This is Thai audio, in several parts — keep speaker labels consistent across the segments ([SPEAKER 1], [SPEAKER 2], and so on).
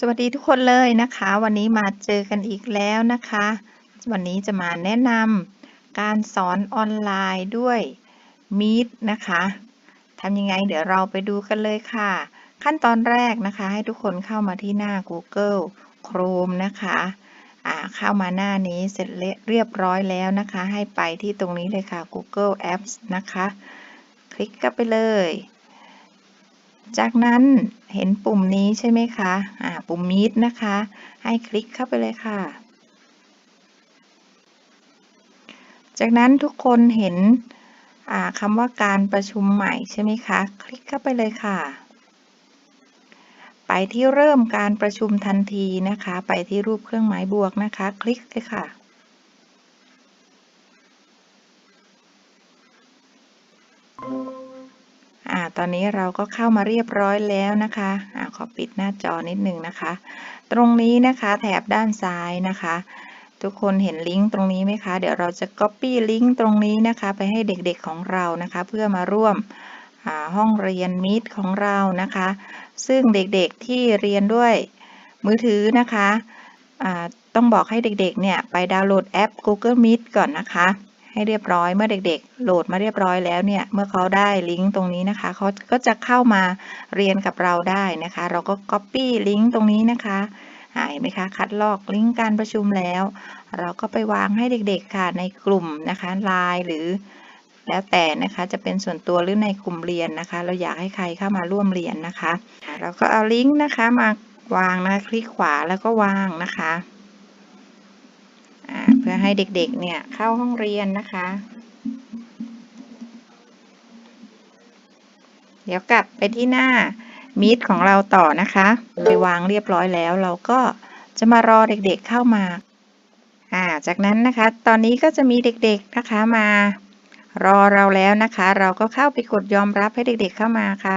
[SPEAKER 1] สวัสดีทุกคนเลยนะคะ วันนี้มาเจอกันอีกแล้วนะคะ วันนี้จะมาแนะนำการสอนออนไลน์ด้วย Meet นะคะทำยังไงเดี๋ยวเราไปดูกันเลยค่ะ ขั้นตอนแรกนะคะ ให้ทุกคนเข้ามาที่หน้า Google Chrome นะคะอ่าเข้ามาหน้านี้เสร็จเรียบร้อยแล้วนะคะ ให้ไปที่ตรงนี้เลยค่ะ Google Apps นะคะ คลิกเข้าไปเลย จากนั้นเห็นปุ่มนี้ใช่ไหมคะ อ่า ปุ่ม Meet นะคะ ให้คลิกเข้าไปเลยค่ะ จากนั้นทุกคนเห็นคำว่าการประชุมใหม่ใช่ไหมคะ คลิกเข้าไปเลยค่ะ ไปที่เริ่มการประชุมทันทีนะคะ ไปที่รูปเครื่องหมายบวกนะคะ คลิกเลยค่ะ ตอนนี้เราก็เข้ามาเรียบร้อยแล้วนะคะอ่าขอปิดหน้าจอนิดหนึ่งนะคะ ตรงนี้นะคะแถบด้านซ้ายนะคะ ทุกคนเห็นลิงก์ตรงนี้ไหมคะ เดี๋ยวเราจะ Copy ลิงก์ตรงนี้นะคะ ไปให้เด็กๆของเรานะคะ เพื่อมาร่วมห้องเรียนมิตของเรานะคะ ซึ่งเด็กๆที่เรียนด้วยมือถือนะคะ ต้องบอกให้เด็กๆเนี่ยไปดาวน์โหลดแอป Google Meet ก่อนนะคะ ให้เรียบร้อยเมื่อเด็กๆ โหลดมาเรียบร้อยแล้วเนี่ย เมื่อเขาได้ลิงก์ตรงนี้นะคะเขาก็จะเข้ามาเรียนกับเราได้นะคะ เราก็ Copy ลิงก์ตรงนี้นะคะเห็นไหมคะ คัดลอกลิงก์การประชุมแล้ว เราก็ไปวางให้เด็กๆค่ะในกลุ่มนะคะไลน์หรือแล้วแต่นะคะจะเป็นส่วนตัวหรือในกลุ่มเรียนนะคะ เราอยากให้ใครเข้ามาร่วมเรียนนะคะ เราก็เอาลิงก์นะคะมาวางนะคลิกขวาแล้วก็วางนะคะ พื่อให้เด็กๆ เนี่ยเข้าห้องเรียนนะคะ เดี๋ยวกลับไปที่หน้ามีดของเราต่อนะคะ ไปวางเรียบร้อยแล้ว เราก็จะมารอเด็กๆเข้ามา อ่า จากนั้นนะคะ ตอนนี้ก็จะมีเด็กๆนะคะมารอเราแล้วนะคะ เราก็เข้าไปกดยอมรับให้เด็กๆเข้ามาค่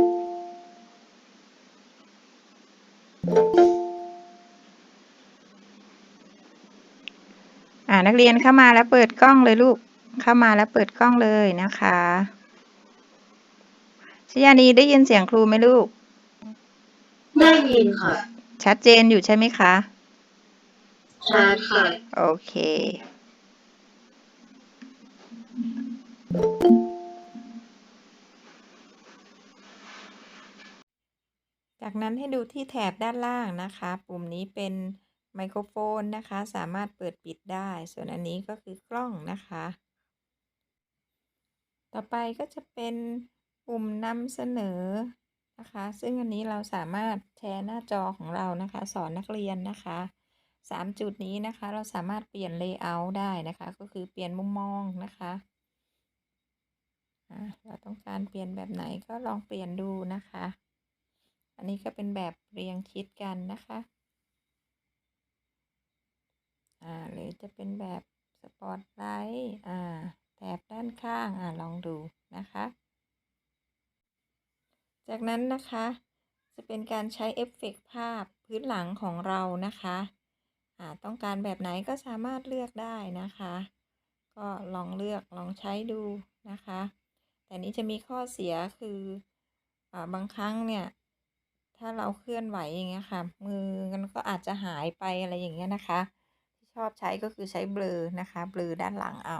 [SPEAKER 1] ะ นักเรียนเข้ามาแล้วเปิดกล้องเลยลูก เข้ามาแล้วเปิดกล้องเลยนะคะชยานีได้ยินเสียงครูไหมลูก
[SPEAKER 2] ได้ยินค่ะ
[SPEAKER 1] ชัดเจนอยู่ใช่ไหมคะ
[SPEAKER 2] ชัดค่ะ
[SPEAKER 1] โอเค จากนั้นให้ดูที่แถบด้านล่างนะคะ ปุ่มนี้เป็น ไมโครโฟนนะคะ สามารถเปิดปิดได้ ส่วนอันนี้ก็คือกล้องนะคะ ต่อไปก็จะเป็นปุ่มนำเสนอนะคะ ซึ่งอันนี้เราสามารถแชร์หน้าจอของเรานะคะ สอนนักเรียนนะคะสามจุดนี้นะคะ เราสามารถเปลี่ยนเลเยอร์ได้นะคะ ก็คือเปลี่ยนมุมมองนะคะเราต้องการเปลี่ยนแบบไหนก็ลองเปลี่ยนดูนะคะ อันนี้ก็เป็นแบบเรียงชิดกันนะคะ อ่าหรือจะเป็นแบบสปอตไลท์อ่าแถบด้านข้างอ่าลองดูนะคะ จากนั้นนะคะ จะเป็นการใช้เอฟเฟกภาพพื้นหลังของเรานะคะอ่าต้องการแบบไหนก็สามารถเลือกได้นะคะ ก็ลองเลือกลองใช้ดูนะคะ แต่นี้จะมีข้อเสียคืออ่าบางครั้งเนี่ยถ้าเราเคลื่อนไหวอย่างเงี้ยค่ะ มือมันก็อาจจะหายไปอะไรอย่างเงี้ยนะคะ ชอบใช้ก็คือใช้เบลอนะคะเบลอด้านหลังเอา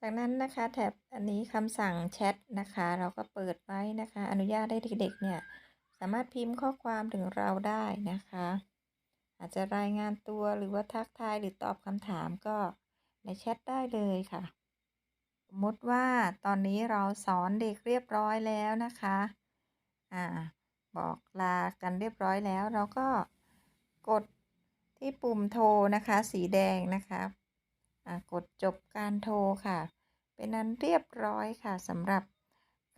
[SPEAKER 1] จากนั้นนะคะแท็บอันนี้คำสั่งแชทนะคะ เราก็เปิดไว้นะคะ อนุญาตให้เด็กๆเนี่ยสามารถพิมพ์ข้อความถึงเราได้นะคะ อาจจะรายงานตัวหรือว่าทักทายหรือตอบคำถามก็ในแชทได้เลยค่ะ สมมติว่าตอนนี้เราสอนเด็กเรียบร้อยแล้วนะคะอ่าบอกลากันเรียบร้อยแล้วเราก็กด ที่ปุ่มโทรนะคะ สีแดงนะคะกดจบการโทรค่ะ เป็นนั้นเรียบร้อยค่ะสำหรับ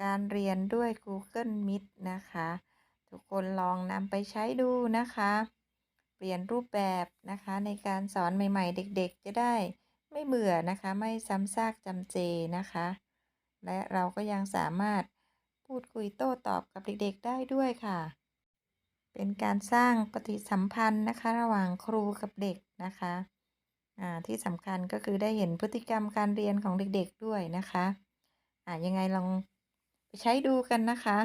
[SPEAKER 1] การเรียนด้วย Google Meet นะคะ ทุกคนลองนำไปใช้ดูนะคะ เปลี่ยนรูปแบบนะคะในการสอนใหม่ ๆ เด็กๆ จะได้ไม่เบื่อนะคะ ไม่ซ้ำซากจำเจนะคะ และเราก็ยังสามารถพูดคุยโต้ตอบกับเด็กๆ ได้ด้วยค่ะ เป็นการสร้างปฏิสัมพันธ์นะคะ ระหว่างครูกับเด็กนะคะอ่าที่สำคัญก็คือได้เห็นพฤติกรรมการเรียนของเด็กๆด้วยนะคะอ่ายังไงลองไปใช้ดูกันนะคะ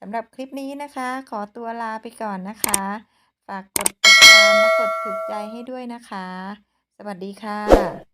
[SPEAKER 1] สำหรับคลิปนี้นะคะ ขอตัวลาไปก่อนนะคะ ฝากกดติดตามและกดถูกใจให้ด้วยนะคะ สวัสดีค่ะ